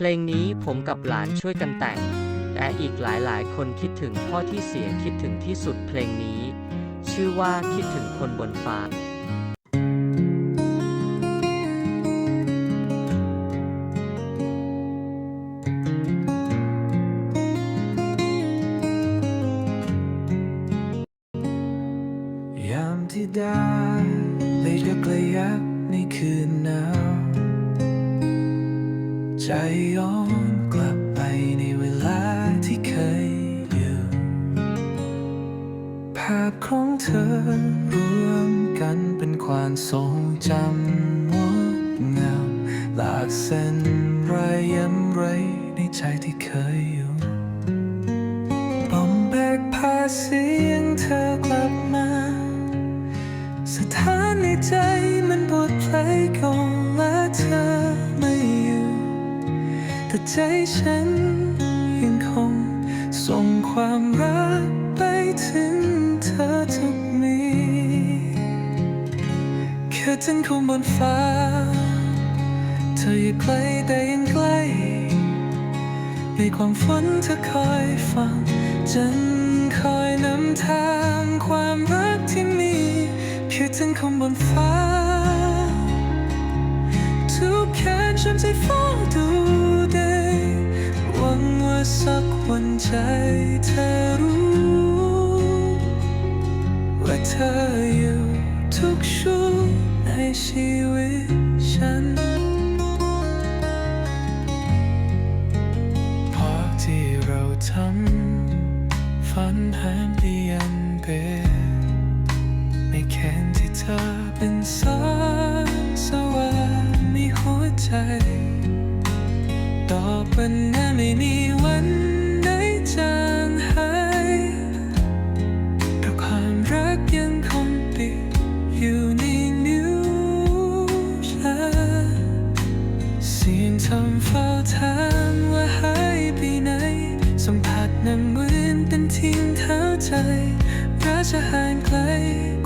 เพลงนี้ผมกับหลานช่วยกันแต่ง และอีกหลายๆ คนคิดถึงพ่อที่เสียคิดถึงที่สุดเพลงนี้ ชื่อว่าคิดถึงคนบนฟ้ายามที่ดาวเลยยกระยับในคืนหนาว ใจย้อนกลับไปในเวลาที่เคยอยู่ ภาพของเธอรวมกันเป็นความทรงจำงดงามหลากเส้นรอยย้ำไรในใจที่เคยอยู่บอ แต่ใจฉันยังคงส่งความรักไปถึงเธอทุกมีคิดถึงคนบนฟ้า เธออยู่ไกลแต่ยังใกล้ในความฝันเธอคอยฟังฉันคอยนำทางความรักที่มีคิดถึงคงบนฟ้า ทุกแค่ฉันจะเฝ้าดู ออยู่ทุกช่วงในชีวิตฉันเพราะที่เราทำฝันหายเปลี่ยนเป็นในแค่ที่เธอเป็นแสงสว่างในหัวใจต่อไปนั้นไม่มีวันใดจา ใจรักจะห่างไกล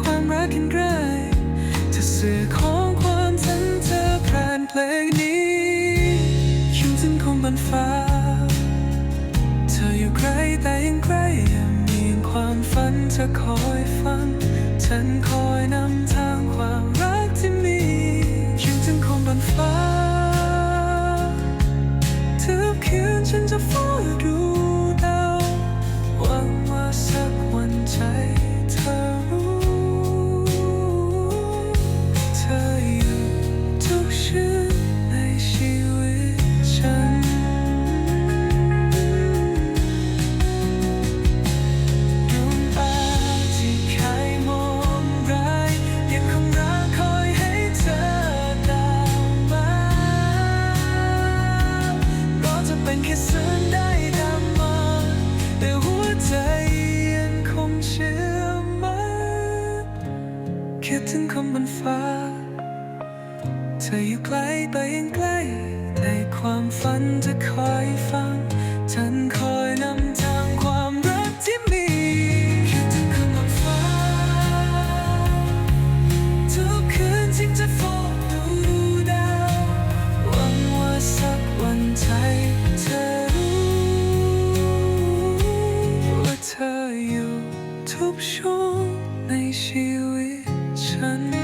ความรักกันไกลจะสื่อของความฝันเธอผ่านเพลงนี้คิดถึงคงบนฟ้า เธออยู่ไกลแต่ยังใกล้ยังมีความฝันเธอคอยฟัง ฉันคอยนำทางความรักที่มีคิดถึงคงบนฟ้าทุกคืนฉันจะเฝ้าดู ก คิดถึงคำบนฟ้า เธออยู่ไกลไปยังใกล้ในความฝันจะคอยฟัง ฉันคอย 한